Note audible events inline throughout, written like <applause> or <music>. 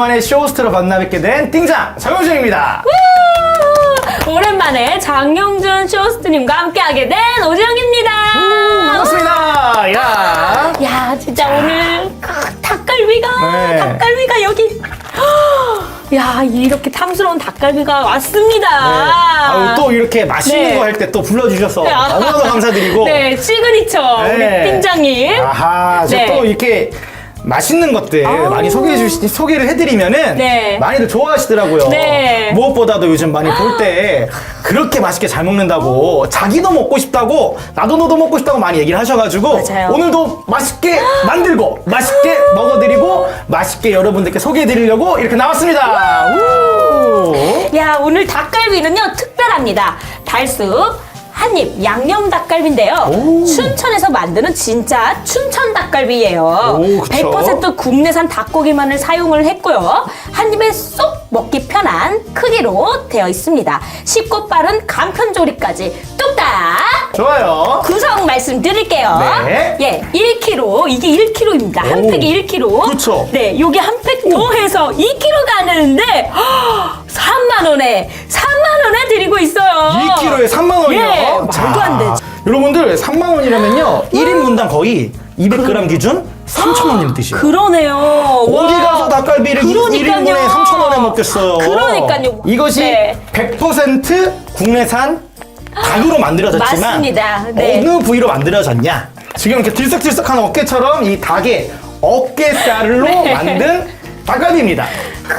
오랜만에 쇼호스트로 만나 뵙게 된 띵장 장효준입니다. 오랜만에 장영준 쇼호스트님과 함께하게 된 오지영입니다. 반갑습니다. 야. 야, 진짜 오늘 그 닭갈비가 네. 닭갈비가 여기. 야, 이렇게 탐스러운 닭갈비가 왔습니다. 아유, 또 이렇게 맛있는 네. 거 할 때 또 불러주셔서 네, 아. 너무나도 감사드리고. 네, 시그니처 네. 우리 팀장님. 아하, 이제 네. 또 이렇게 맛있는 것들 아우. 많이 소개해 주시, 소개를 해드리면은 네. 많이들 좋아하시더라고요. 네. 무엇보다도 요즘 많이 볼 때 <gasps> 그렇게 맛있게 잘 먹는다고 자기도 먹고 싶다고 나도 너도 먹고 싶다고 많이 얘기를 하셔가지고 맞아요. 오늘도 맛있게 <gasps> 만들고 맛있게 <gasps> 먹어드리고 맛있게 여러분들께 소개해드리려고 이렇게 나왔습니다. 우! 야, 오늘 닭갈비는요, 특별합니다. 달수 한입 양념 닭갈비인데요. 오. 춘천에서 만드는 진짜 춘천 닭갈비예요. 오, 그쵸. 100% 국내산 닭고기만을 사용을 했고요. 한 입에 쏙 먹기 편한 크기로 되어 있습니다. 쉽고 빠른 간편 조리까지 뚝딱! 좋아요. 구성 말씀드릴게요. 네. 예, 1kg. 이게 1kg입니다. 한 오. 팩이 1kg. 그쵸. 네, 요게 한 팩 더해서 2kg가 되는데 <gasps> 3만 원에 3만 원에 드리고 있어요. 2kg에 3만 원이요. 예, 말도 안 되죠. 여러분들 3만 원이라면요. 1인분당 거의 200g 기준 3,000원이면 드시요. 그러네요. 어디 와. 가서 닭갈비를 그러니까요. 1인분에 3,000원에 먹겠어요. 그러니까요. 이것이 네. 100% 국내산 닭으로 만들어졌지만 맞습니다. 네. 어느 부위로 만들어졌냐? 지금 이렇게 들썩들썩한 어깨처럼 이 닭의 어깨살로 <laughs> 네. 만든 닭갈비입니다.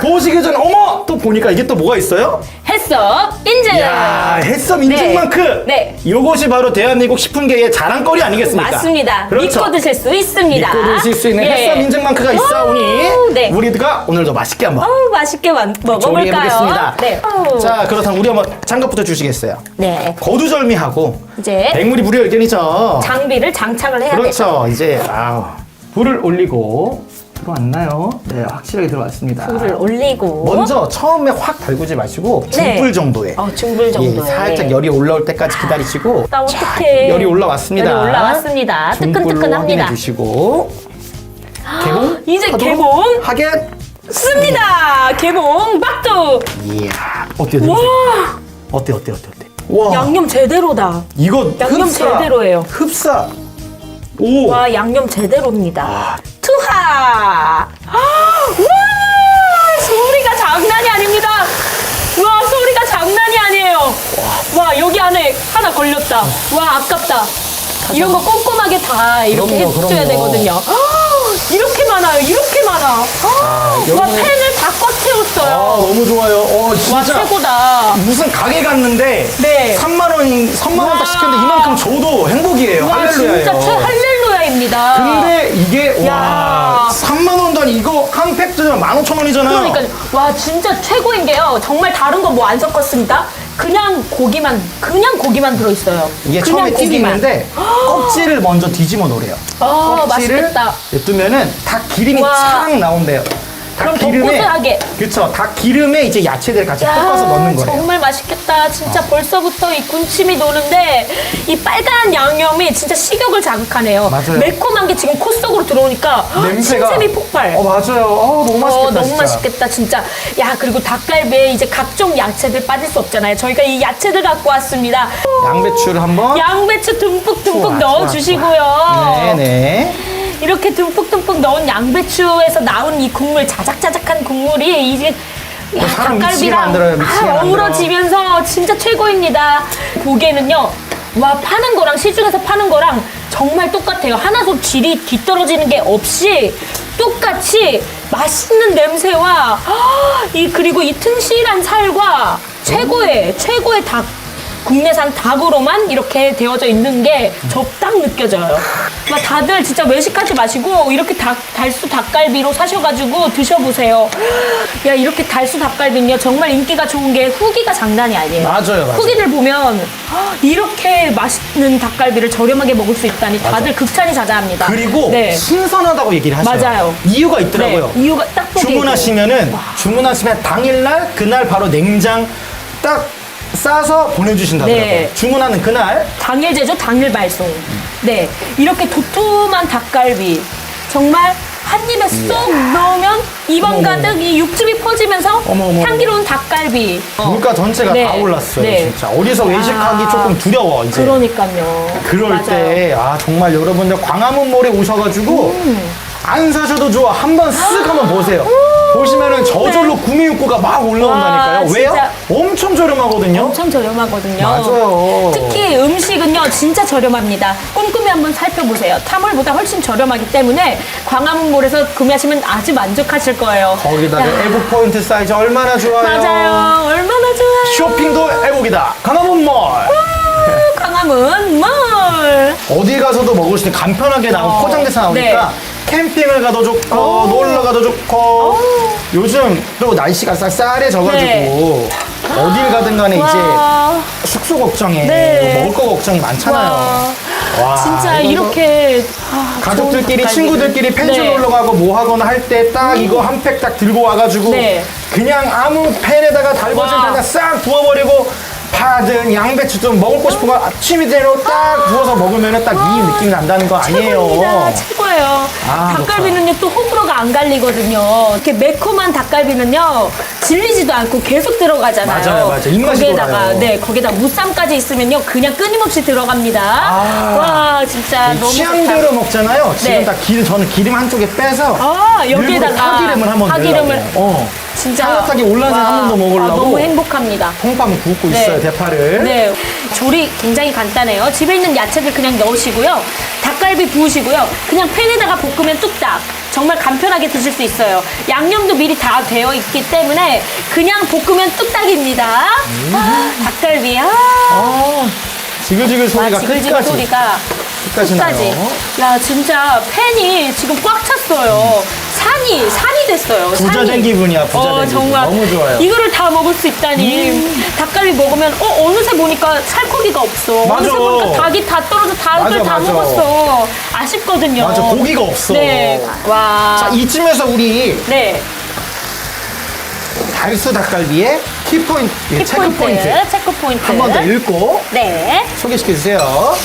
보시기 전에 어머 또 보니까 이게 또 뭐가 있어요? 했어. 인증. 야, 햇섬 인증만큼 네. 이것이 바로 대한민국 식품계의 자랑거리 아니겠습니까? 맞습니다. 그렇죠. 믿고 드실 수 있습니다. 믿고 드실 수 있는 예. 햇섬 인증만크가 있사오니 오, 네. 우리가 오늘도 맛있게 한번 어우, 맛있게 만- 먹어볼까요? 조리해보겠습니다. 네. 어우. 자, 그렇다면 우리 한번 장갑부터 주시겠어요? 네. 거두절미하고 이제 백물이 불여일견이죠. 장비를 장착을 해야 돼요. 그렇죠. 이제 아우, 불을 올리고 들어왔나요? 네, 확실하게 들어왔습니다. 불을 올리고 먼저 처음에 확 달구지 마시고 네. 중불 정도에 어, 중불 정도에. 예, 살짝 열이 올라올 때까지 기다리시고 나 자, 어떡해. 열이 올라왔습니다. 열이 올라왔습니다. 중불로 뜨끈뜨끈합니다. 확인해 주시고 개봉 <gasps> 이제 하도록 개봉 하겠 습니다. 개봉 박두. 이야 어때 요와 어때 어때 어때 어때 와 양념 제대로다. 이거 양념 흡사, 제대로예요. 흡사 오 와 양념 제대로입니다. 투하. 아, 와 소리가 장난이 아닙니다. 와 소리가 장난이 아니에요. 와 여기 안에 하나 걸렸다. 와 아깝다. 이런 거 꼼꼼하게 다 이렇게 그럼요, 해줘야 그럼요. 되거든요. 아, 이렇게 많아요. 이렇게 많아. 아, 와 여기는- 다꽉 아, 채웠어요. 너무 좋아요 어 와 진짜 최고다. 무슨 가게 갔는데 네. 3만 원 3만 원딱 와. 시켰는데 이만큼 줘도 행복이에요 와 할렐루야예요 진짜 최 할렐루야 입니다. 근데 이게 야. 와 3만 원단 이거 한팩 주면 15,000원이잖아요. 그러니까 와 진짜 최고인 게요. 정말 다른 거 뭐 안 섞었습니다. 그냥 고기만 그냥 고기만 들어 있어요. 이게 처음에 팁이 고기만. 있는데 <gasps> 껍질을 먼저 뒤집어 놓으래요. 아 맛있겠다. 냅두면은 닭 기름이 와. 착 나온대요. 닭 그럼 더 고소하게. 그쵸 닭 기름에 이제 야채들 같이 야, 섞어서 넣는 거래요. 정말 맛있겠다. 진짜 벌써부터 이 군침이 도는데 이 빨간 양념이 진짜 식욕을 자극하네요. 맞아요. 매콤한 게 지금 코 속으로 들어오니까 냄새가 신샘이 폭발. 어 맞아요. 어 너무 맛있겠다 어, 너무 진짜. 맛있겠다 진짜. 야 그리고 닭갈비에 이제 각종 야채들 빠질 수 없잖아요. 저희가 이 야채들 갖고 왔습니다. 양배추를 한번 양배추 듬뿍 듬뿍 좋아, 넣어주시고요. 네네. 이렇게 듬뿍듬뿍 넣은 양배추에서 나온 이 국물, 자작자작한 국물이 이제 야, 사람 미치게 만들어요, 미치게 아, 만들어. 어우러지면서 진짜 최고입니다. 보기에는요, 와, 파는 거랑 시중에서 파는 거랑 정말 똑같아요. 하나도 질이 뒤떨어지는 게 없이 똑같이 맛있는 냄새와 아, 이 그리고 이 튼실한 살과 최고의 최고의 닭 국내산 닭으로만 이렇게 되어져 있는 게저딱 느껴져요. 막 다들 진짜 외식하지 마시고 이렇게 닭, 달수 닭갈비로 사셔가지고 드셔보세요. 야 이렇게 달수 닭갈비는요 정말 인기가 좋은 게 후기가 장난이 아니에요. 맞아요, 맞아요. 후기를 보면 아, 이렇게 맛있는 닭갈비를 저렴하게 먹을 수 있다니 다들 극찬이 자자합니다. 그리고 네. 신선하다고 얘기를 하셔요. 맞아요. 이유가 있더라고요. 네, 이유가 딱 보기에도. 주문하시면은 주문하시면 당일날 그날 바로 냉장 딱 싸서 보내주신다더라고요. 네. 주문하는 그날 당일 제조 당일 발송. 네. 이렇게 도톰한 닭갈비. 정말 한 입에 쏙 넣으면 입안 어머, 가득 이 육즙이 퍼지면서 어머, 어머. 향기로운 닭갈비. 어. 물가 전체가 네. 다 올랐어요, 네. 진짜. 어디서 외식하기 아. 조금 두려워, 이제. 그러니까요. 그럴 맞아요. 때, 아, 정말 여러분들 광화문 몰에 오셔가지고, 음. 안 사셔도 좋아. 한번 쓱 한번 보세요. 보시면은 저절로 구미육구가 막 올라온다니까요. 와, 왜요? 진짜. 엄청 저렴하거든요. 엄청 저렴하거든요. 맞아요. 특히 음식은요, 진짜 저렴합니다. 꼼꼼히 한번 살펴보세요. 타몰보다 훨씬 저렴하기 때문에 광화문몰에서 구매하시면 아주 만족하실 거예요. 거기다가 야, 에보 포인트 사이즈 얼마나 좋아요. 맞아요. 얼마나 좋아요. 쇼핑도 에복이다. 광화문몰. 광화문 몰. 어디 가서도 먹을 수 있는 간편하게 나온 어, 포장돼서 나오니까 캠핑을 가도 좋고 어. 놀러 가도 좋고 요즘 또 날씨가 쌀쌀해져가지고 네. 어딜 가든 간에 이제 와, 숙소 걱정에 네. 먹을 거 걱정이 많잖아요. 와, 와, 진짜 이거 이렇게 아, 가족들끼리 좋은. 친구들끼리 펜션 네. 놀러 가고 뭐 하거나 할 때 딱 이거 한 팩 딱 들고 와가지고 네. 그냥 아무 팬에다가 달궈진 와. 그냥 싹 부어버리고 파든 양배추든 먹을 거 싶은 거 아침이대로 딱 부어서 먹으면 딱 이 느낌이 난다는 거 아니에요. 최고입니다. 최고예요. 아, 닭갈비는요 또 호불호가 안 갈리거든요. 이렇게 매콤한 닭갈비는요 질리지도 않고 계속 들어가잖아요. 맞아요, 맞아요. 입맛이 거기에다가 돌아요. 네 거기다 무쌈까지 있으면요 그냥 끊임없이 들어갑니다. 아. 와 진짜 너무 취향대로 좋다. 먹잖아요. 지금 네. 딱 기름 저는 기름 한쪽에 빼서 아 일부러 여기에다가 파기름을 한번 파기름을 넣으려고. 어. 진짜 향긋하게 올라서 와, 한번 더 먹으려고. 아, 너무 행복합니다. 콩빵 굽고 네. 있어요 대파를. 네. 조리 굉장히 간단해요. 집에 있는 야채들 그냥 넣으시고요. 닭갈비 부으시고요. 그냥 팬에다가 볶으면 뚝딱. 정말 간편하게 드실 수 있어요. 양념도 미리 다 되어 있기 때문에 그냥 볶으면 뚝딱입니다. 아, 닭갈비. 아, 아, 지글지글 소리가 지글지글 끝까지. 소리가 끝까지 끝까지. 나요. 야, 진짜 팬이 지금 꽉 찼어요. 산이, 산이 됐어요. 부자 산이. 된 기분이야, 부자 어, 된 기분. 정말. 너무 좋아요. 음. 이거를 다 먹을 수 있다니. 닭갈비 먹으면, 어, 어느새 보니까 살코기가 없어. 맞아. 어느새 보니까 닭이 다 떨어져 닭을 맞아, 다 맞아. 먹었어. 아쉽거든요. 맞아, 고기가 없어. 네. 와. 자 이쯤에서 우리 네. 달수 닭갈비의 키포인트, 예, 체크 포인트 체크 포인트. 한번 더 읽고 네. 소개시켜 주세요.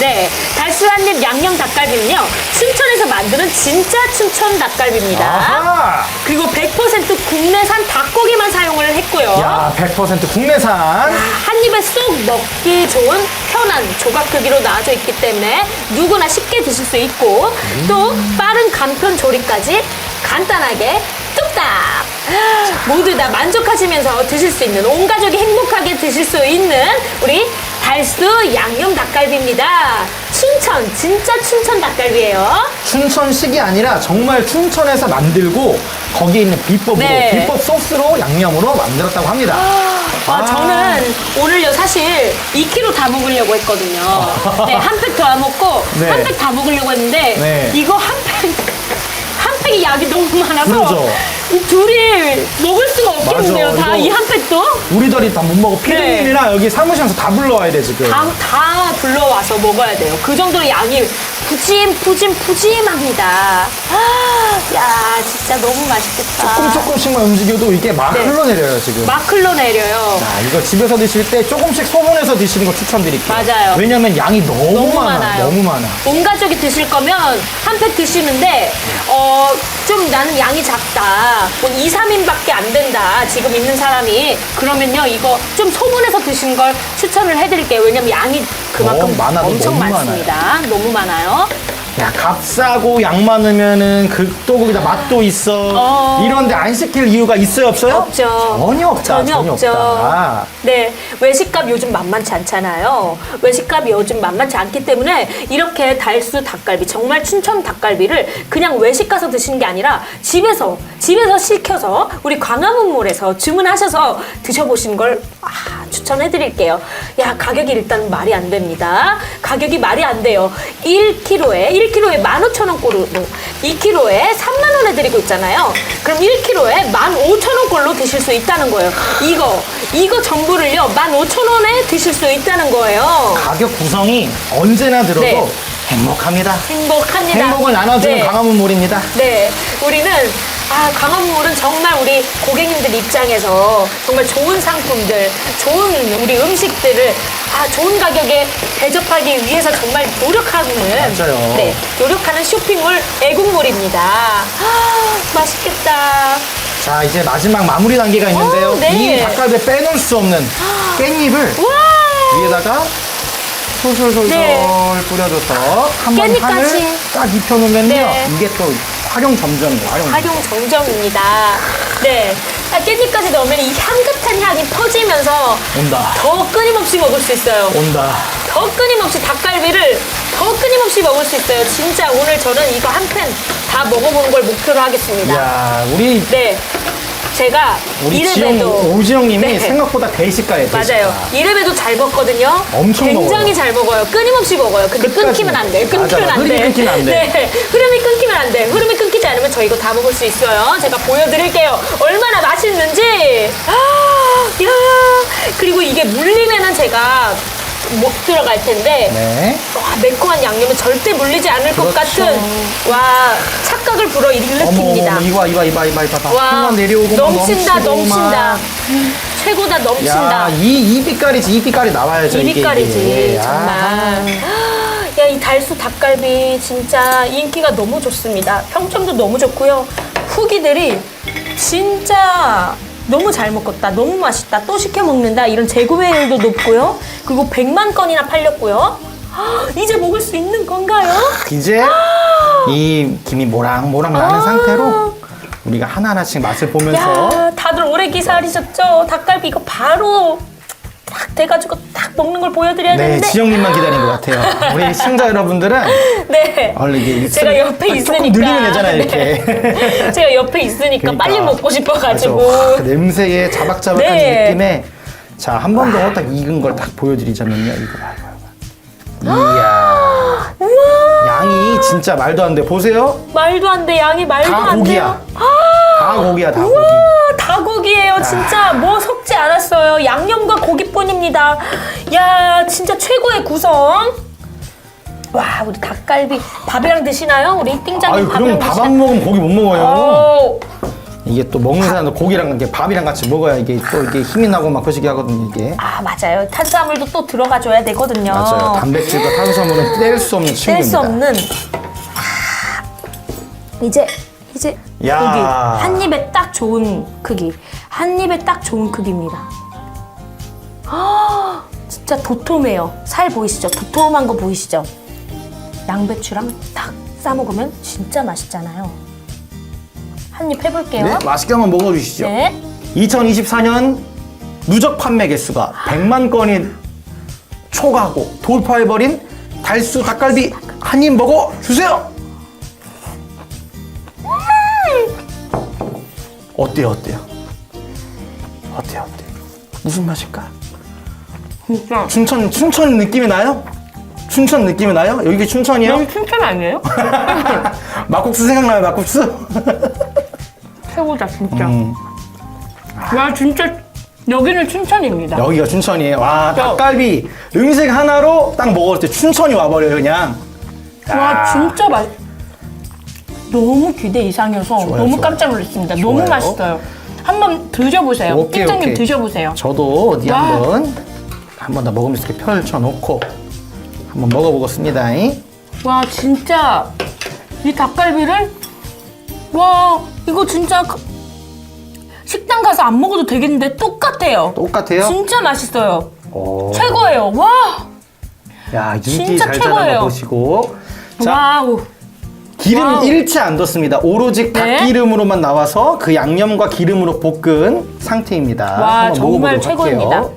네, 달수 한입 양념 닭갈비는요, 춘천에서 만드는 진짜 춘천 닭갈비입니다. 아하! 그리고 100% 국내산 닭고기만 사용을 했고요. 야, 100% 국내산. 한 입에 쏙 넣기 좋은 편한 조각 크기로 나와져 있기 때문에 누구나 쉽게 드실 수 있고 또 빠른 간편 조리까지 간단하게 뚝딱 모두 다 만족하시면서 드실 수 있는 온 가족이 행복하게 드실 수 있는 우리 달수 양념 닭갈비입니다. 춘천 진짜 춘천 닭갈비예요. 춘천식이 아니라 정말 춘천에서 만들고 거기에 있는 비법으로 네. 비법 소스로 양념으로 만들었다고 합니다. 아, 저는 오늘요 사실 2kg 다 먹으려고 했거든요. <laughs> 네, 한 팩더 먹고 네. 한 팩 다 먹으려고 했는데 네. 이거 한 팩. 한 팩이 약이 너무 많아서 그러죠. 이 둘이 먹을 수가 없겠는데요. 맞아, 다 이거- 이 한 팩도 우리들이 다 못 먹어. 피디님이랑 여기 사무실에서 다 불러와야 돼 지금. 네. 다, 다 불러와서 먹어야 돼요. 그 정도로 양이 푸짐 푸짐 푸짐합니다. 아, 야 진짜 너무 맛있겠다. 조금 조금씩만 움직여도 이게 막 네. 흘러내려요 지금. 막 흘러내려요. 자, 이거 집에서 드실 때 조금씩 소분해서 드시는 거 추천드릴게요. 맞아요. 왜냐면 양이 너무, 너무 많아. 많아요. 너무 많아. 온 가족이 드실 거면 한 팩 드시는데 어 좀 나는 양이 작다. 뭐 2, 3인밖에 안 된다. 지금 있는 사람이 그러면요 이거 좀 소분해서 드시는 걸 추천을 해드릴게요. 왜냐면 양이 그만큼 너무 많아도 엄청 너무 많습니다. 너무 많아요. 야, 값 싸고 양 많으면은 그또 거기다 맛도 있어. 어. 이런데 안 시킬 이유가 있어요, 없어요? 없죠. 전혀 없다. 전혀 없죠. 없다. 네, 외식값 요즘 만만치 않잖아요. 외식값이 요즘 만만치 않기 때문에 이렇게 달수 닭갈비, 정말 춘천 닭갈비를 그냥 외식 가서 드시는 게 아니라 집에서, 집에서 시켜서 우리 광화문몰에서 주문하셔서 드셔보시는 걸 아, 추천해드릴게요. 야, 가격이 일단 말이 안 됩니다. 가격이 말이 안 돼요. 1kg에, 1kg에 15,000원꼴로, 2kg에 3만원에 드리고 있잖아요. 그럼 1kg에 15,000원꼴로 드실 수 있다는 거예요. 이거, 이거 전부를요, 15,000원에 드실 수 있다는 거예요. 가격 구성이 언제나 들어도 네. 행복합니다. 행복합니다. 행복을 나눠주는 네. 강화문 몰입니다. 네, 우리는 아, 강화물은 정말 우리 고객님들 입장에서 정말 좋은 상품들, 좋은 우리 음식들을 아, 좋은 가격에 대접하기 위해서 정말 노력하는 맞아요. 네, 노력하는 쇼핑몰 애국몰입니다. 아, 맛있겠다. 자 이제 마지막 마무리 단계가 있는데요. 어, 네. 이 닭갈비에 빼놓을 수 없는 깻잎을 와! 위에다가 솔솔솔솔 네. 뿌려줘서 한번 깻잎까지. 판을 딱 입혀놓으면요. 네. 이게 또 활용 점정이에요. 활용. 활용 정정입니다. 네. 아, 깻잎까지 넣으면 이 향긋한 향이 퍼지면서 온다. 더 끊임없이 먹을 수 있어요. 온다. 더 끊임없이 닭갈비를 더 끊임없이 먹을 수 있어요. 진짜 오늘 저는 이거 한 팬 다 먹어보는 걸 목표로 하겠습니다. 야 우리 네. 제가 우리 지영 이래봬도 오지영님이 네. 생각보다. 맞아요. 대식가. 이래봬도 잘 먹거든요. 엄청 굉장히 먹어요. 잘 먹어요. 끊임없이 먹어요. 근데 끝까지 끊기면 안 돼. 끊기면 안 돼. 흐름이 끊기면 안 돼. 네. 흐름이 끊기면 안 돼. 흐름이 끊기지 않으면 저 이거 다 먹을 수 있어요. 제가 보여드릴게요. 얼마나 맛있는지. 아, 야. 그리고 이게 물리면은 제가 못 들어갈 텐데. 네. 와, 매콤한 양념은 절대 물리지 않을 것 그렇죠. 같은 와 착각을 불어 어머 일으킵니다. 어머 이거 이봐 이봐 이봐 이봐. 와 내려오고 막 넘친다 넘치고 넘친다 막. 최고다 넘친다 야 이 이 빛깔이지 이 빛깔이 나와야죠 이게. 이빛깔이지 이게. 정말 아. <gasps> 야이 달수 닭갈비 진짜 인기가 너무 좋습니다 평점도 너무 좋고요 후기들이 진짜 너무 잘 먹었다 너무 맛있다 또 시켜 먹는다 이런 재구매율도 높고요 그리고 100만 건이나 팔렸고요 이제 먹을 수 있는 건가요? 이제 이 김이 모락모락 나는 아. 상태로 우리가 하나하나씩 맛을 보면서 야, 다들 오래 기사하셨죠? 닭갈비 이거 바로 딱 돼가지고 딱 먹는 걸 보여드려야 네 되는데. 지영님만 기다린 것 같아요. 우리 <laughs> 시청자 여러분들은 네. 얼른 이게 제가 옆에 딱 있으니까. 조금 느리면 되잖아요 이렇게. 네. <laughs> 제가 옆에 있으니까 그러니까. 빨리 먹고 싶어가지고. 그래서 와, 그 냄새의 자박자박한 네. 느낌에 자 한 번 더 딱 익은 걸 딱 보여드리자면요 이거 봐 이거 봐. 이야 우와, 양이 진짜 말도 안 돼. 보세요. 말도 안 돼. 양이 말도 다안 고기야. 돼요. 다 고기야 다 고기. 우와, 다고기예요. 진짜 뭐 섞지 않았어요. 양념과 고기뿐입니다. 야, 진짜 최고의 구성. 와, 우리 닭갈비 밥이랑 드시나요? 우리 띵장님 밥이랑 그럼 밥 드시나요? 안 먹으면 고기 못 먹어요. 어, 이게 또 먹는 사람은 고기랑 이렇게 밥이랑 같이 먹어야 이게 또 이게 힘이 나고 막 그러시게 하거든요 이게. 아 맞아요 탄수화물도 또 들어가줘야 되거든요 맞아요. 단백질과 탄수화물은 뗄 수 없는 친구입니다. 뗄 수 없는 아, 이제 야. 고기 한 입에 딱 좋은 크기 한 입에 딱 좋은 크기입니다 아 진짜 도톰해요 살 보이시죠 도톰한 거 보이시죠 양배추랑 딱 싸먹으면 진짜 맛있잖아요 한 입 해볼게요 네, 맛있게 한번 먹어주시죠. 네. 2024년 누적 판매 개수가 100만 건이 초과하고 돌파해버린 달수 닭갈비 한 입 먹어 주세요. 어때요, 어때요? 어때요, 어때요? 무슨 맛일까? 진짜 춘천, 춘천 느낌이 나요? 춘천 느낌이 나요? 여기 춘천이요? 여기 춘천 아니에요? <laughs> 막국수 생각나요, 막국수? <laughs> 최고다 진짜 음, 와 진짜 여기는 춘천입니다 여기가 춘천이에요. 와, 저- 닭갈비 음식 하나로 딱 먹을 때 춘천이 와버려요, 그냥. 와 야. 진짜 맛 너무 기대 이상이어서 좋아요, 너무 좋아요. 깜짝 놀랐습니다 너무 좋아요. 맛있어요 한번 드셔보세요 오케이, 팀장님 오케이. 드셔보세요 저도 어디 와. 한번 한번 더 먹으면서 이렇게 펼쳐놓고 한번 먹어보겠습니다. 와 진짜 이 닭갈비를 와 이거 진짜 그- 식당 가서 안 먹어도 되겠는데 똑같아요 똑같아요? 진짜 맛있어요 오. 최고예요 와야 인기 진짜 잘 최고예요. 거 보시고 자 와우 기름 와우. 일치 안 뒀습니다. 오로지 네. 닭기름으로만 나와서 그 양념과 기름으로 볶은 상태입니다. 와 한번 정말 먹어보도록 최고입니다. 할게요.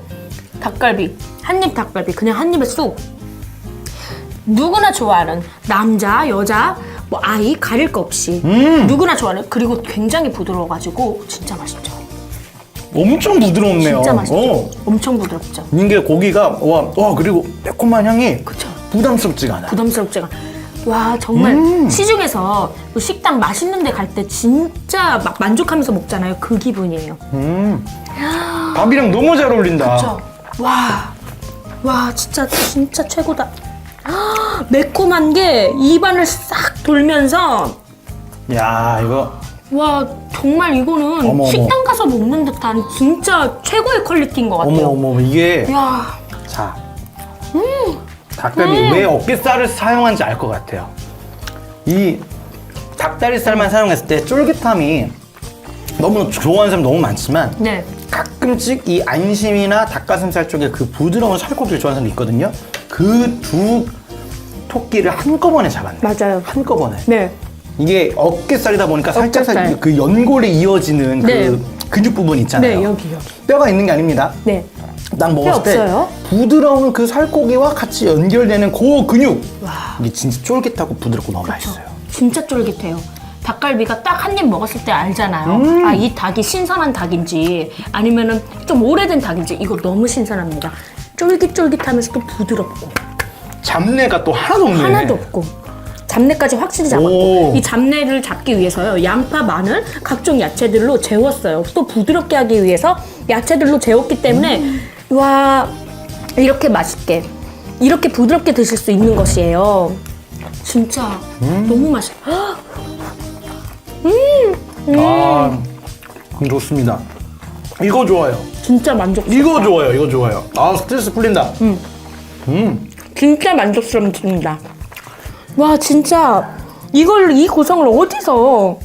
닭갈비 한입 닭갈비 그냥 한 입에 쏙. 누구나 좋아하는 남자 여자 뭐 아이 가릴 거 없이 음. 누구나 좋아하는 그리고 굉장히 부드러워가지고 진짜 맛있죠. 엄청 부드럽네요. 진짜 맛있죠. 어. 엄청 부드럽죠. 이게 고기가 와, 와 그리고 매콤한 향이 그쵸. 부담스럽지가 않아요. 부담스럽지가. 와 정말 음. 시중에서 뭐 식당 맛있는 데 갈 때 진짜 막 만족하면서 먹잖아요. 그 기분이에요. 음. 밥이랑 너무 잘 어울린다. 그쵸? 와, 와, 진짜, 진짜 최고다. 아, 매콤한 게 입안을 싹 돌면서, 야 이거 와, 정말 이거는 어머, 어머. 식당 가서 먹는 듯한 진짜 최고의 퀄리티인 것 같아요. 어머 어머 이게 야, 자 닭갈비 왜 어깨살을 사용한지 알 것 같아요. 이 닭다리살만 사용했을 때 쫄깃함이 너무 좋아하는 사람 너무 많지만 네. 가끔씩 이 안심이나 닭가슴살 쪽에 그 부드러운 살코기를 좋아하는 사람도 있거든요. 그 두 토끼를 한꺼번에 잡았네. 맞아요. 한꺼번에. 네. 이게 어깨살이다 보니까 살짝 어깨살. 살짝 그 연골에 이어지는 네. 그 근육 부분 있잖아요. 네, 여기, 여기. 뼈가 있는 게 아닙니다. 네. 딱 먹었을 때 없어요? 부드러운 그 살코기와 같이 연결되는 그 근육. 이게 진짜 쫄깃하고 부드럽고 너무 맛있어요. 진짜 쫄깃해요. 닭갈비가 딱 한 입 먹었을 때 알잖아요. 음. 아, 이 닭이 신선한 닭인지 아니면은 좀 오래된 닭인지 이거 너무 신선합니다. 쫄깃쫄깃하면서 또 부드럽고 잡내가 또 하나도 없네. 하나도 없고 잡내까지 확실히 잡았고 오. 이 잡내를 잡기 위해서요 양파, 마늘, 각종 야채들로 재웠어요. 또 부드럽게 하기 위해서 야채들로 재웠기 때문에 음. 와 이렇게 맛있게 이렇게 부드럽게 드실 수 있는 것이에요. 진짜 음. 너무 맛있어. 아, 그럼 좋습니다. 이거 좋아요. 진짜 만족. 이거 좋아요. 이거 좋아요. 아 스트레스 풀린다. 음. 진짜 만족스럽습니다. 와 진짜 이걸 이 고성을 어디서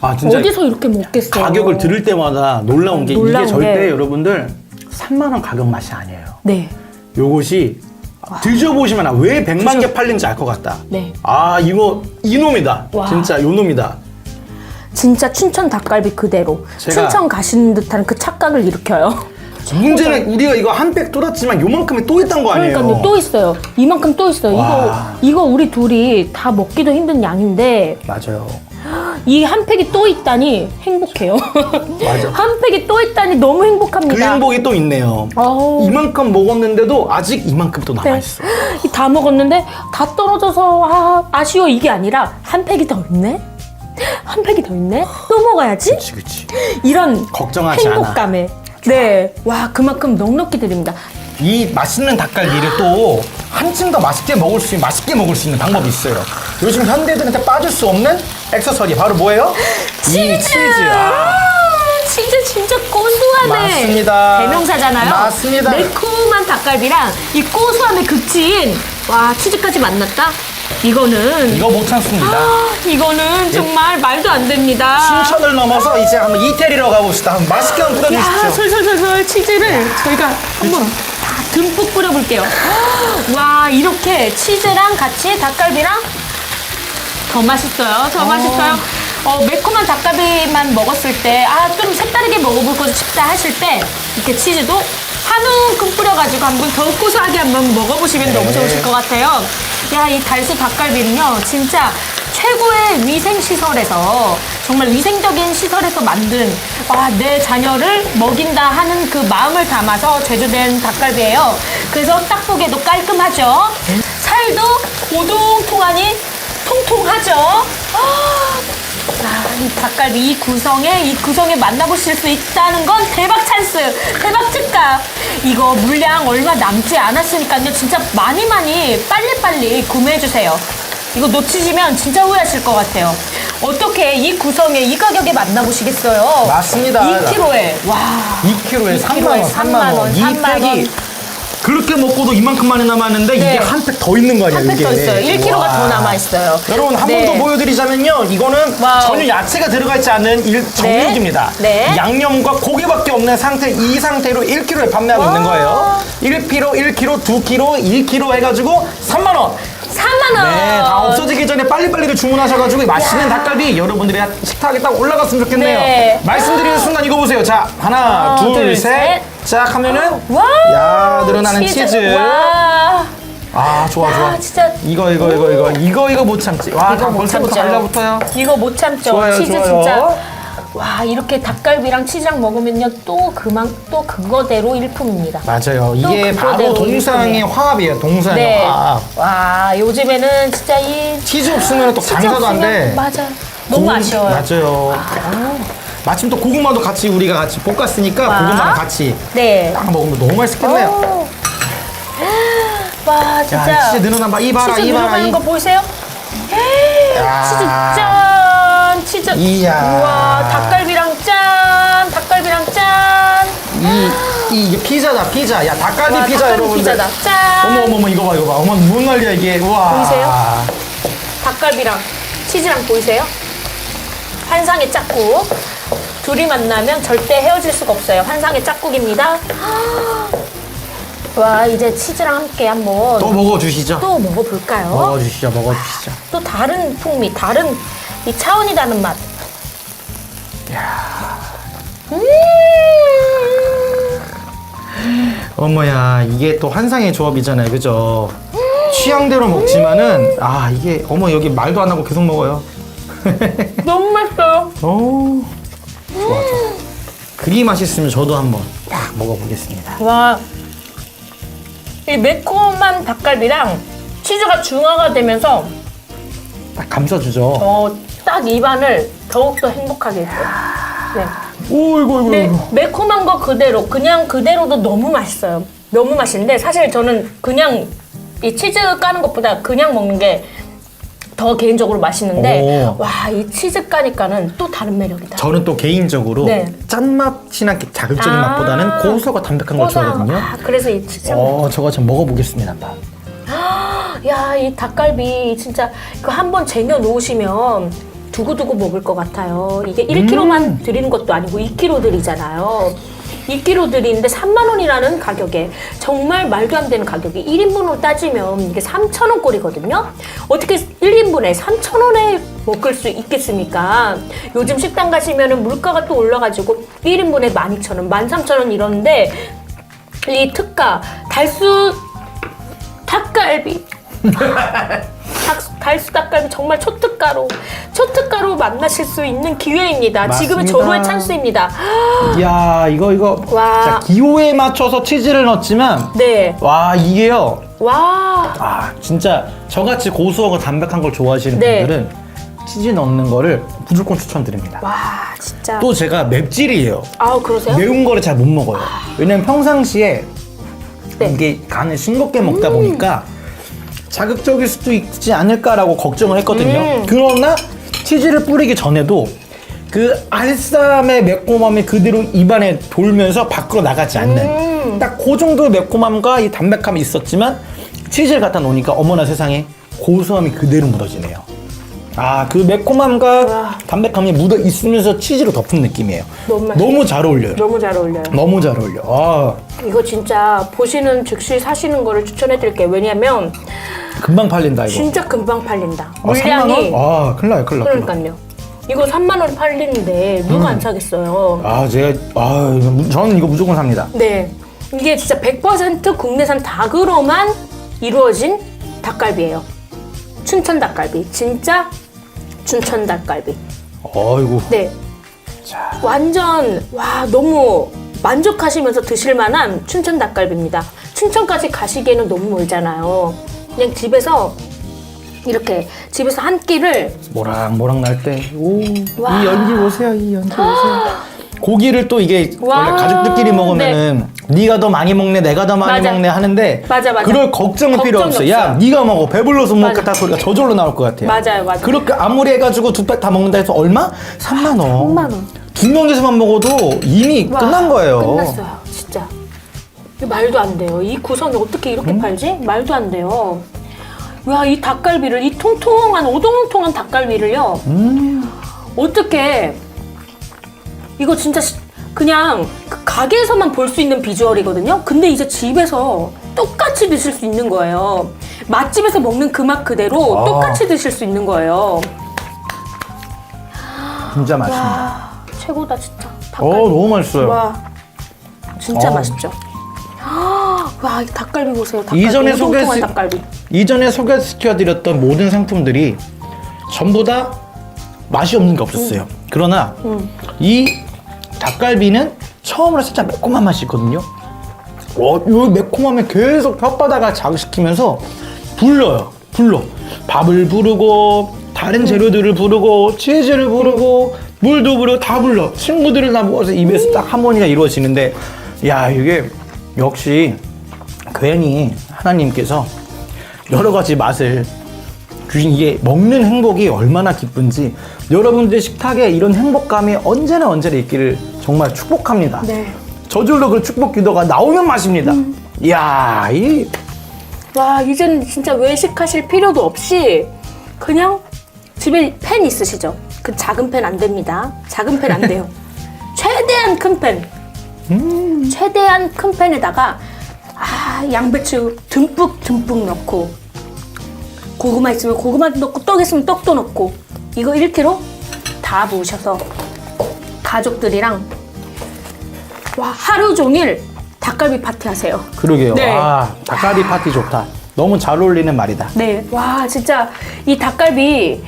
아 진짜 어디서 이렇게 먹겠어요? 가격을 들을 때마다 놀라운 게 놀라운 이게 절대 게. 여러분들 3만 원 가격 맛이 아니에요. 네. 요것이 드셔보시면 아, 왜 100만 개 팔린지 알 것 같다. 네. 아 이거 이놈이다. 와. 진짜 요놈이다. 진짜 춘천 닭갈비 그대로 제가- 춘천 가시는 듯한 그 착각을 일으켜요. 문제는 우리가 이거 한 팩 쏟았지만 요만큼이 또 있단 거 아니에요? 그러니까요 또 있어요. 이만큼 또 있어요. 와. 이거 이거 우리 둘이 다 먹기도 힘든 양인데 맞아요. 이 한 팩이 또 있다니 행복해요. 맞아. <laughs> 한 팩이 또 있다니 너무 그 행복합니다. 행복이 또 있네요. 어우. 이만큼 먹었는데도 아직 이만큼 또 네. 남아있어. <laughs> 이다 먹었는데 다 떨어져서 아, 아쉬워 이게 아니라 한 팩이 더 있네. 한 팩이 더 있네. 또 먹어야지. 그치 그치. 이런 걱정하지 않아. 행복감에 네. 와 그만큼 넉넉히 드립니다. 이 맛있는 닭갈비를 또 한층 더 맛있게 먹을 수 있는 맛있게 먹을 수 있는 방법이 있어요. 요즘 현대인한테 빠질 수 없는 액세서리 바로 뭐예요? <laughs> 이 치즈. 아, 치즈 진짜 고소하네. 맞습니다. 대명사잖아요. 맞습니다. 매콤한 닭갈비랑 이 고소함의 극치인 와 치즈까지 만났다. 이거는 이거 못 참습니다. 아, 이거는 정말 말도 안 됩니다. 신천을 넘어서 이제 한번 이태리로 가봅시다. 한번 맛있게 한번 야, 뿌려주십시오. 솔솔솔솔 치즈를 저희가 한번 다 듬뿍 뿌려볼게요. <gasps> 와, 이렇게 치즈랑 같이 닭갈비랑 더 맛있어요. 더 맛있어요. 어, 매콤한 닭갈비만 먹었을 때, 아, 좀 색다르게 먹어보고 싶다 하실 때, 이렇게 치즈도 한 움큼 뿌려가지고 한번 더 고소하게 한번 먹어보시면 너무 좋으실 것 같아요. 야, 이 달수 닭갈비는요, 진짜 최고의 위생시설에서, 정말 위생적인 시설에서 만든, 와, 내 자녀를 먹인다 하는 그 마음을 담아서 제조된 닭갈비예요. 그래서 딱 보기에도 깔끔하죠. 살도 오동통하니 통통하죠. 아, 이 닭갈비 이 구성에 이 구성에 만나보실 수 있다는 건 대박 찬스, 대박 특가. 이거 물량 얼마 남지 않았으니까요. 진짜 많이 많이 빨리빨리 구매해 주세요. 이거 놓치시면 진짜 후회하실 것 같아요. 어떻게 이 구성에 이 가격에 만나보시겠어요? 맞습니다. 2kg에 와. 2kg에 3만 원, 3만 3만 원. 원, 이 3만 원. 팩이 그렇게 먹고도 이만큼만이 남았는데 네. 이게 한팩 더 있는 거 아니야, 한 팩 이게. 더 있어요. 1kg가 와. 더 남아 있어요. 여러분 한번 네. 더 보여드리자면요 이거는 와우. 전혀 야채가 들어가 있지 않은 일, 정육입니다 네. 양념과 고기밖에 없는 상태 이 상태로 1kg에 판매하고 있는 거예요 1kg, 1kg, 2kg, 1kg 해가지고 3만 원 3만 원. 네, 다 없어지기 전에 빨리빨리 주문하셔가지고 맛있는 닭갈비 여러분들이 식탁에 딱 올라갔으면 좋겠네요 네. 말씀드리는 순간 이거 보세요 자 하나, 하나, 둘, 둘, 셋 셋. 자 하면은 와. 야 늘어나는 치즈, 와. 아 좋아 좋아 아, 진짜 이거 이거 이거 이거 이거 이거 못 참지 와 이거 다못 벌써부터 참죠. 달라붙어요 이거 못 참죠. 좋아요, 치즈 좋아요. 진짜. 와 이렇게 닭갈비랑 치즈랑 먹으면요 또 그만 또 그거대로 일품입니다. 맞아요. 이게 그거대로 바로 동상의 일품이에요. 화합이에요. 동상의 네. 화합. 와 요즘에는 진짜 이 치즈 없으면 또 치즈 장사도 안 돼. 없으면 맞아. 너무 고구- 아쉬워요. 맞아요. 마침 또 고구마도 같이 우리가 같이 볶았으니까 와. 고구마랑 같이 네. 딱 먹으면 너무 맛있겠네요. 오. 와 진짜. 야, 치즈 늘어난 봐. 이 봐라, 치즈 이 봐라, 늘어나는 이. 거 보이세요? 야. 치즈 짠! 치즈. 이야. 우와, 닭갈비랑 짠! 닭갈비랑 짠! 이, 이 피자다 피자. 야 닭갈비 와, 피자 닭갈비 여러분들. 피자다. 짠! 어머 어머 어머 이거 봐 이거 봐. 어머 뭔 말이야 이게. 우와. 보이세요? 닭갈비랑 치즈랑 보이세요? 환상의 짝꿍. 둘이 만나면 절대 헤어질 수가 없어요. 환상의 짝꿍입니다. 와, 이제 치즈랑 함께 한번 또 먹어주시죠. 또 먹어볼까요? 먹어주시죠 먹어주시죠. 또 다른 풍미, 다른 이 차원이 다른 맛. 음. 어머야 이게 또 환상의 조합이잖아요 그죠 취향대로 먹지만은 아 이게 어머 여기 말도 안 하고 계속 먹어요 <laughs> 너무 맛있어요. 오 좋아 좋아 그리 맛있으면 저도 한번 딱 먹어보겠습니다 와, 이 매콤한 닭갈비랑 치즈가 중화가 되면서 딱 감싸주죠 어, 딱 입안을 더욱더 행복하게 해줘요. 네. 오이고 이고 네, 이고 매콤한 거 그대로, 그냥 그대로도 너무 맛있어요. 너무 맛있는데 사실 저는 그냥 이 치즈 까는 것보다 그냥 먹는 게 더 개인적으로 맛있는데 오. 와, 이 치즈 까니까는 또 다른 매력이다. 저는 또 개인적으로 네. 짠맛이나 이렇게 자극적인 아. 맛보다는 고소하고 담백한 걸 좋아하거든요 아, 그래서 이 치즈. 어 저거 좀 먹어보겠습니다 한번. <gasps> 야, 이 닭갈비 진짜 이거 한번 쟁여 놓으시면 두고두고 먹을 것 같아요. 이게 1kg만 드리는 것도 아니고 2kg 드리잖아요. 2kg 드리는데 3만 원이라는 가격에 정말 말도 안 되는 가격이 1인분으로 따지면 이게 3천 원 꼴이거든요. 어떻게 1인분에 3천 원에 먹을 수 있겠습니까? 요즘 식당 가시면은 물가가 또 올라가지고 1인분에 12,000원, 13,000원 이러는데 이 특가 달수 닭갈비 <laughs> 닭, 달수 닭갈비 정말 초특가로 초특가로 만나실 수 있는 기회입니다. 지금은 맞습니다. 절호의 찬스입니다. 이야 이거 이거 와. 자, 기호에 맞춰서 치즈를 넣었지만 네. 와 이게요 와. 아 진짜 저같이 고소하고 담백한 걸 좋아하시는 네. 분들은 치즈 넣는 거를 무조건 추천드립니다 와, 진짜. 또 제가 맵찔이에요 아우, 그러세요? 매운 거를 잘 못 먹어요 왜냐면 평상시에 네. 음. 이게 간을 싱겁게 먹다 보니까 자극적일 수도 있지 않을까라고 걱정을 했거든요 음. 그러나 치즈를 뿌리기 전에도 그 알쌈의 매콤함이 그대로 입안에 돌면서 밖으로 나가지 않는 음. 딱그 정도의 매콤함과 이 담백함이 있었지만 치즈를 갖다 놓으니까 어머나 세상에 고소함이 그대로 묻어지네요. 아, 그 매콤함과 와. 담백함이 묻어 있으면서 치즈로 덮은 느낌이에요. 너무 맛있어요. 너무 잘 어울려요. 너무 잘 어울려요. 너무 잘 어울려. 아, 이거 진짜 보시는 즉시 사시는 거를 추천해 드릴게요. 왜냐면 금방 팔린다 이거. 진짜 금방 팔린다. 아, 3만 물량이 원? 아, 큰일 나요, 큰일 나. 큰일 나. 그러니까요. 이거 3만 원 팔리는데 누가 안 사겠어요? 아, 제가 아, 이거 무- 저는 이거 무조건 삽니다. 네. 이게 진짜 100% 국내산 닭으로만 이루어진 닭갈비예요. 춘천 닭갈비. 진짜 춘천 닭갈비. 어이구. 네. 자. 완전 와 너무 만족하시면서 드실 만한 춘천 닭갈비입니다. 춘천까지 가시기에는 너무 멀잖아요. 그냥 집에서 이렇게 집에서 한 끼를 모락 모락 날 때, 오, 와. 이 연기 보세요, 이 연기 보세요. <gasps> 고기를 또 이게 와. 원래 가족들끼리 먹으면은 네. 가 더 많이 먹네, 내가 더 많이 맞아. 먹네 하는데 맞아, 맞아. 그럴 걱정은 필요 걱정이 없어. 야, 없어요. 네가 먹어, 배불러서 맞아. 먹겠다 소리가 저절로 나올 것 같아요. 맞아요, 맞아요. 그렇게 아무리 해가지고 두 팩 다 먹는다 해서 얼마? 3만 원. 3만 원. 두 명이서만 먹어도 이미 와, 끝난 거예요. 끝났어요, 진짜. 이거 말도 안 돼요. 이 구성이 어떻게 음? 이렇게 팔지? 말도 안 돼요. 와, 이 닭갈비를, 이 통통한, 오동통한 닭갈비를요. 음. 어떻게, 이거 진짜 시- 그냥 그 가게에서만 볼 수 있는 비주얼이거든요. 근데 이제 집에서 똑같이 드실 수 있는 거예요. 맛집에서 먹는 그 맛 그대로 아. 똑같이 드실 수 있는 거예요. 진짜 맛있습니다. 와, 최고다, 진짜. 어, 너무 맛있어요. 와, 진짜 어. 맛있죠. <gasps> 와, 이 닭갈비 보세요. 닭갈비. 이전에 오동통한 소개시- 닭갈비. 이전에 소개시켜드렸던 모든 상품들이 전부 다 맛이 없는 게 없었어요. 그러나 이 닭갈비는 처음으로 살짝 매콤한 맛이 있거든요. 어, 이 매콤함에 계속 혓바닥을 자극시키면서 불러요. 불러. 밥을 부르고 다른 재료들을 부르고 치즈를 부르고 물도 부르고 다 불러. 친구들을 다 모아서 입에서 딱 하모니가 이루어지는데 야 이게 역시 괜히 하나님께서 여러 가지 맛을 귀신 이게 먹는 행복이 얼마나 기쁜지 여러분들 식탁에 이런 행복감이 언제나 언제나 있기를 정말 축복합니다. 네. 저절로 그 축복 기도가 나오면 맛입니다. 이야, 이 와, 이젠 진짜 외식하실 필요도 없이 그냥 집에 팬 있으시죠? 그 작은 팬안 됩니다. 작은 팬안 돼요. <laughs> 최대한 큰 팬. 최대한 큰 팬에다가 아, 양배추 듬뿍 듬뿍 넣고 고구마 있으면 고구마도 넣고 떡 있으면 떡도 넣고 이거 1kg 다 부으셔서 가족들이랑 와 하루 종일 닭갈비 파티 하세요. 그러게요. 네. 와, 닭갈비 파티 좋다. 너무 잘 어울리는 말이다. 네, 와 진짜 이 닭갈비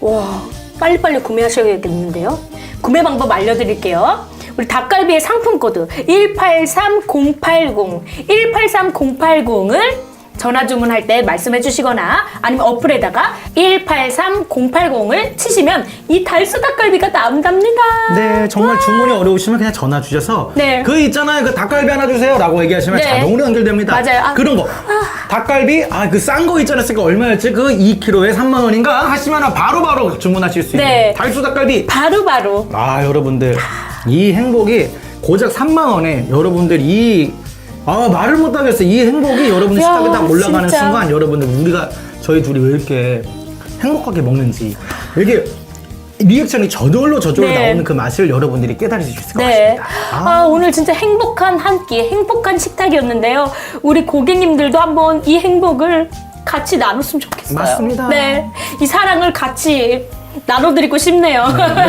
와 빨리빨리 구매하셔야겠는데요. 구매 방법 알려드릴게요. 우리 닭갈비의 상품 코드 183080 183080을 전화 주문할 때 말씀해 주시거나 아니면 어플에다가 183080을 치시면 이 달수 닭갈비가 나온답니다. 네, 정말 주문이 어려우시면 그냥 전화 주셔서 네. 그 있잖아요, 그 닭갈비 하나 주세요 라고 얘기하시면 네. 자동으로 연결됩니다. 맞아요. 아. 그런 거 닭갈비 아 그 싼 거 있잖아요, 그 얼마였지? 그 2kg에 3만 원인가 하시면 바로 바로 주문하실 수 있는 네. 달수 닭갈비. 바로 바로 아 여러분들 이 행복이 고작 3만 원에 여러분들 이 아, 말을 못 하겠어요. 이 행복이 여러분들 야, 식탁에 딱 올라가는 진짜. 순간 여러분들 우리가 저희 둘이 왜 이렇게 행복하게 먹는지 이게 리액션이 저절로 저절로 네. 나오는 그 맛을 여러분들이 깨달으실 수 있을 것 네. 같습니다. 아, 오늘 진짜 행복한 한 끼, 행복한 식탁이었는데요. 우리 고객님들도 한번 이 행복을 같이 나눴으면 좋겠어요. 맞습니다. 네. 이 사랑을 같이 나눠드리고 싶네요.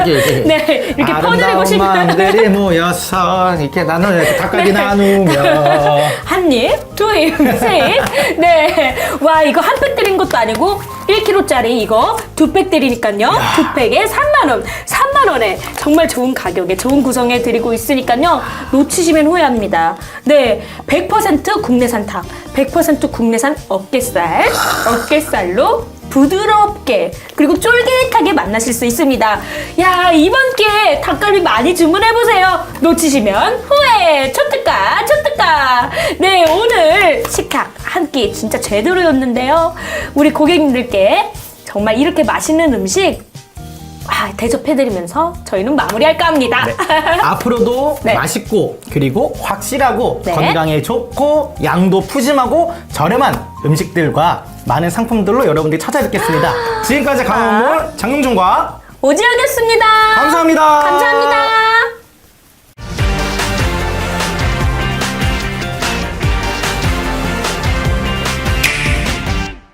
이렇게 이렇게, <laughs> 네. 이렇게 퍼드리고 아름다운 싶네요. 마음들이 <laughs> 모여서 이렇게 나눠 이렇게 닭갈비 네. 나누며 <laughs> 한 입, 두 입, 세 입. 네. 와, 이거 한 팩 드린 것도 아니고 1kg짜리 이거 두 팩 드리니까요. 두 팩에 3만원. 3만원에 정말 좋은 가격에 좋은 구성에 드리고 있으니까요. 놓치시면 후회합니다. 네. 100% 국내산 닭, 100% 국내산 어깨살, 어깨살로 부드럽게 그리고 쫄깃하게 만나실 수 있습니다. 야 이번 기회에 닭갈비 많이 주문해 보세요. 놓치시면 후회. 초특가 초특가. 네 오늘 식탁 한 끼 진짜 제대로였는데요. 우리 고객님들께 정말 이렇게 맛있는 음식 아, 대접해드리면서 저희는 마무리할까 합니다. 네. <laughs> 앞으로도 네. 맛있고 그리고 확실하고 네. 건강에 좋고 양도 푸짐하고 저렴한 음식들과 많은 상품들로 여러분들이 찾아뵙겠습니다. <gasps> 지금까지 강원몰 장용준과 오지영이었습니다. 감사합니다. 감사합니다.